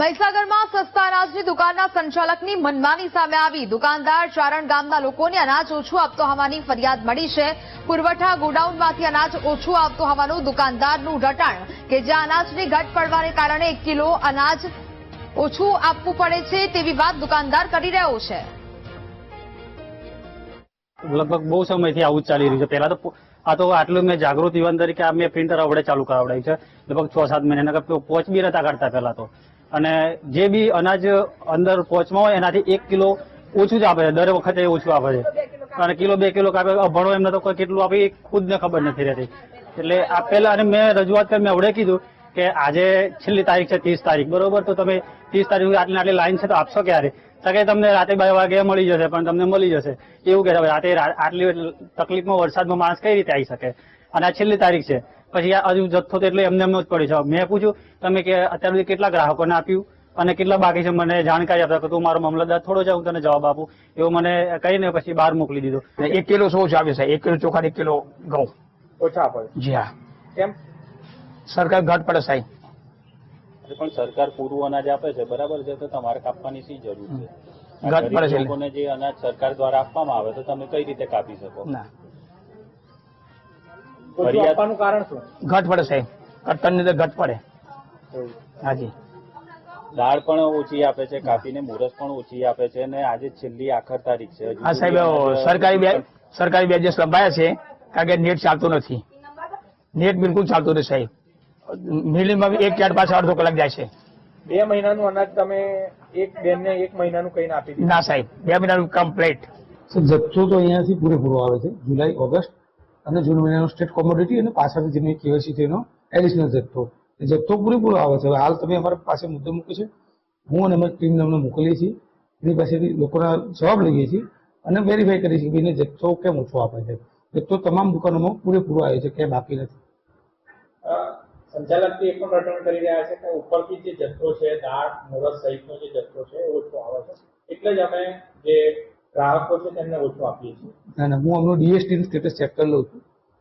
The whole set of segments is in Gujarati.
મહીસાગરમાં સસ્તા અનાજની દુકાનના સંચાલકની મનમાની સામે આવી. દુકાનદાર ચારણ ગામના લોકોને અનાજ ઓછું આપતો હોવાની ફરિયાદ મળી છે. પુરવઠા ગોડાઉનમાંથી અનાજ ઓછું આપતો હોવાનું દુકાનદારનું રટાણ, કે જ્યાં અનાજની ઘટ પડવાને કારણે એક કિલો અનાજ ઓછું આપવું પડે છે તેવી વાત દુકાનદાર કરી રહ્યો છે. લગભગ બહુ સમયથી આવું ચાલી રહ્યું છે. પહેલા તો આ તો આટલું મેં જાગૃત યુવાન તરીકે મેં પ્રિન્ટર આવડે ચાલુ કરાવડાવ્યું છે. લગભગ છ સાત મહિના પહોંચ બી નતા કાઢતા પહેલા તો. અને જે બી અનાજ અંદર પોચમાં હોય, એનાથી એક કિલો ઓછું જ આપે છે. દર વખતે ઓછું આપે છે. અને કિલો બે કિલો કાપે ભણો એમને તો કેટલું આપે, એ ખુદને ખબર નથી રહેતી. એટલે આ પહેલા, અને મેં રજૂઆત કરી, મેં આવડે કીધું કે આજે છેલ્લી તારીખ છે, ત્રીસ તારીખ. બરોબર? તો તમે ત્રીસ તારીખ આટલી આટલી લાઈન છે, તો આપશો ક્યારે? તો તમને રાતે બે વાગે મળી જશે, પણ તમને મળી જશે. એવું કહેતા રાતે આટલી તકલીફમાં વરસાદમાં માણસ કઈ રીતે આવી શકે? અને આ છેલ્લી તારીખ છે. પછી આ હજુ જથ્થો એટલે એમને એમ જ પડી છે. મેં પૂછ્યું તમે કે અત્યાર સુધી કેટલા ગ્રાહકોને આપ્યું? અને કેટલા બાકી છે? મને જાણકારી આપતા. કે તું મારો મામલતદાર થોડો છે હું તને જવાબ આપું. એવું મને કહીને પછી બહાર મોકલી દીધું. એક કિલો શું ઓછું આપે સાહેબ એક કિલો ચોખા એક કિલો ઘઉં. ઓછા પડે. જી હા. કેમ? સરકાર ઘટ પડે સાહેબ. પણ સરકાર પૂરું અનાજ આપે છે બરાબર છે? તો તમારે કાપવાની શી જરૂર છે? ઘટ પડે છે. લોકોને જે અનાજ સરકાર દ્વારા આપવામાં આવે તો તમે કઈ રીતે કાપી શકો? આપવાનું કારણ શું? ઘટ પડે સાહેબ. કટકરની અંદર ઘટ પડે. હાજી. દાળ પણ ઓછી આપે છે કાપીને મુરસ પણ ઓછી આપે છે અને આજે છેલ્લી આખર તારીખ છે. હા સાહેબ સરકારી બે સરકારી બેજેસ લંબાયા છે કારણ કે નેટ ચાલતું નથી. નેટ બિલકુલ ચાલતું નથી સાહેબ. મિનિમમ એક ચાર પાંચ અડધો કલાક જાય છે. બે મહિનાનું અનાજ તમે એક બેનને એક મહિનાનું કહીને આપી દીધું. ના સાહેબ. બે મહિનાનું કમ્પ્લીટ. જથ્થો તો અહીંયાથી પૂરેપૂરો આવે છે. જુલાઈ ઓગસ્ટ. અને જૂન મહિનાનો સ્ટેટ કોમોડિટી અને પાછળથી જેની કેવાયસી થઈનો એડિશનલ જથ્થો. જથ્થો પૂરેપૂરો આવે છે. હવે હાલ તમે અમારા પાસે મુદ્દો મૂકે છે. હું અને અમારી ટીમને અમને મોકલીએ છીએ. એની પાસેથી લોકોના જવાબ લઈએ છીએ અને વેરીફાઈ કરીએ છીએ કે એને જથ્થો કેમ ઓછો આપે છે. જથ્થો તમામ દુકાનોમાં પૂરેપૂરો આવે છે કે બાકી નથી. સંચાલક એ પણ રટણ કરી રહ્યા છે કે ઉપરથી જે જથ્થો છે દાળ મોરસ સહિતનો જે જથ્થો છે ઓછો આવે છે. એટલે જ અમે જે ગ્રાહકો છે તેમને ઓછો આપીએ છીએ. ના ના, હું અમનો ડીએસટીનું સ્ટેટસ ચેક કરી લઉં છું.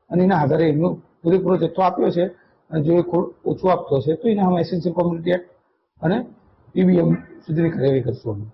અને એના આધારે એમનો પૂરેપૂરો જથ્થો આપ્યો છે. અને જો એ ઓછો આપતો હશે, તો એને અમે એસેન્શિયલ કોમ્યુનિટી એક્ટ અને પીબીએમ સુધીની કાર્યવાહી કરશું અમે.